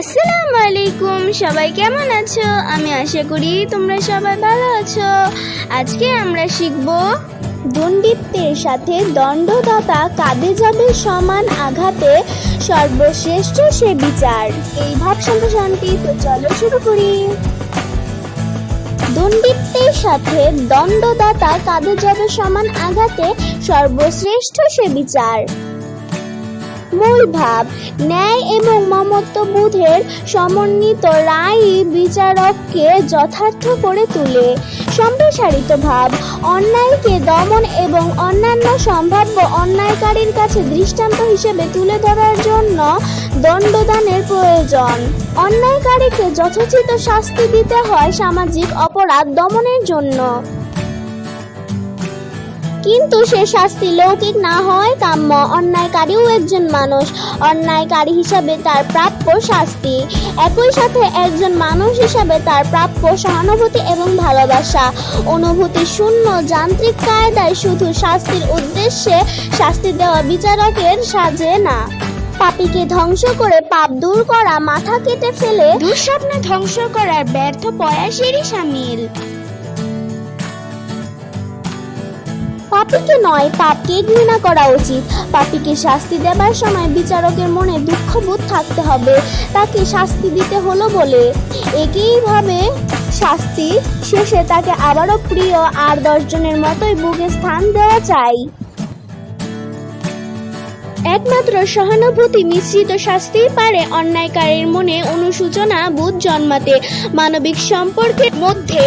আসসালামু আলাইকুম সবাই কেমন আছো? আমি আশা করি তোমরা সবাই ভালো আছো। আজকে আমরা শিখব দণ্ডিত্বের সাথে দণ্ডদাতা কাঁধে যাবে সমান আঘাতে, সর্বশ্রেষ্ঠ সে বিচার। এই ভাব শান্তি তো চলো শুরু করি। দণ্ডিত্বের সাথে দণ্ডদাতা কাঁধে যাবে সমান আঘাতে, সর্বশ্রেষ্ঠ সে বিচার। মূল ভাব, ন্যায় এবং মমত্ববোধের সমন্বিত রায় বিচারককে যথার্থ করে তোলে। সম্প্রসারিত ভাব, অন্যায়কে দমন এবং অন্যান্য সম্ভাব্য অন্যায়কারীর কাছে দৃষ্টান্ত হিসেবে তুলে ধরার জন্য দণ্ডদানের প্রয়োজন। অন্যায়কারীকে যথোচিত শাস্তি দিতে হয় সামাজিক অপরাধ দমনের জন্য। কিন্তু সে শাস্তি লৌকিক না হয় কাম্য। অন্যায়কারীও একজন মানুষ। অন্যায়কারী হিসাবে তার প্রাপ্য শাস্তি। একই সাথে একজন মানুষ হিসাবে তার প্রাপ্য সহানুভূতি এবং ভালোবাসা। অনুভূতি শূন্য যান্ত্রিক কায়দায় শুধু শাস্তির উদ্দেশ্যে শাস্তি দেওয়া বিচারকের সাজে না। পাপীকে ধ্বংস করে পাপ দূর করা, মাথা কেটে ফেলে। দুঃস্বপ্ন ধ্বংস করার ব্যর্থ প্রয়াসেরই সামিল। পাপীকে নয়, পাপকে ঘৃণা করা উচিত। পাপিকে শাস্তি দেবার সময় বিচারকের মনে দুঃখবোধ থাকতে হবে। তাকে শাস্তি দিতে হলো বলে। একইভাবে শাস্তি, শেষে তাকে আবারও প্রিয় আর দশজনের মতোই বুকে স্থান দেওয়া চাই। একমাত্র সহানুভূতি মিশ্রিত শাস্তিই পারে অন্যায়কারীর মনে অনুশোচনা বোধ জন্মাতে। মানবিক সম্পর্কের মধ্যে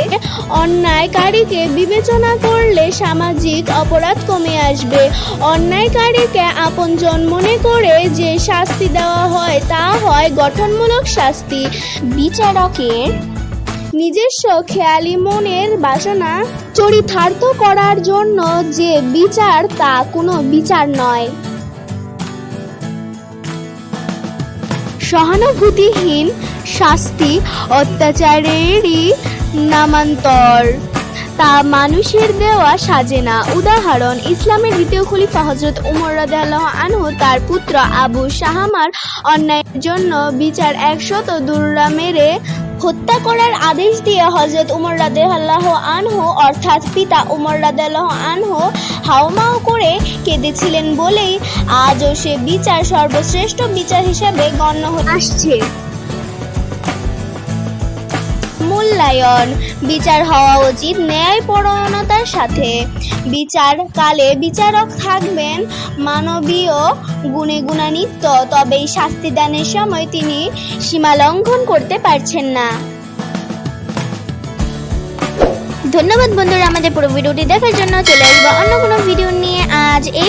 অন্যায়কারীকে বিবেচনা করলে সামাজিক অপরাধ কমে আসবে। অন্যায়কারীকে আপনজন মনে করে যে শাস্তি দেওয়া হয়, তা হয় গঠনমূলক শাস্তি। বিচারকের নিজস্ব খেয়ালি মনের বাসনা চরিতার্থ করার জন্য যে বিচার, তা কোনো বিচার নয়। সহানুভূতিহীন শাস্তি অত্যাচারেরই নামান্তর। তা মানুষের দেওয়া সাজে না। উদাহরণ, ইসলামের দ্বিতীয় খলিফা হজরত উমর রাদিয়াল্লাহু আনহু তার পুত্র আবু শাহামার অন্যায়ের জন্য বিচার একশত দুর্রা মেরে হত্যা করার আদেশ দিয়ে হজরত উমর রাদিয়াল্লাহু আনহু, অর্থাৎ পিতা উমর রাদিয়াল্লাহু আনহু হাওমাও করে কেঁদেছিলেন বলেই আজও সে বিচার সর্বশ্রেষ্ঠ বিচার হিসেবে গণ্য হয়ে আসছে। মূল্যায়ন, বিচার হওয়া উচিত ন্যায়পরায়ণতার সাথে। বিচার কালে বিচারক থাকবেন মানবীয় গুণে গুণান্বিত তবে এই শাস্তি দানের সময় তিনি সীমা লঙ্ঘন করতে পারছেন না। ধন্যবাদ বন্ধুরা, আমাদের পুরো ভিডিওটি দেখার জন্য চলে আসব অন্য কোনো ভিডিও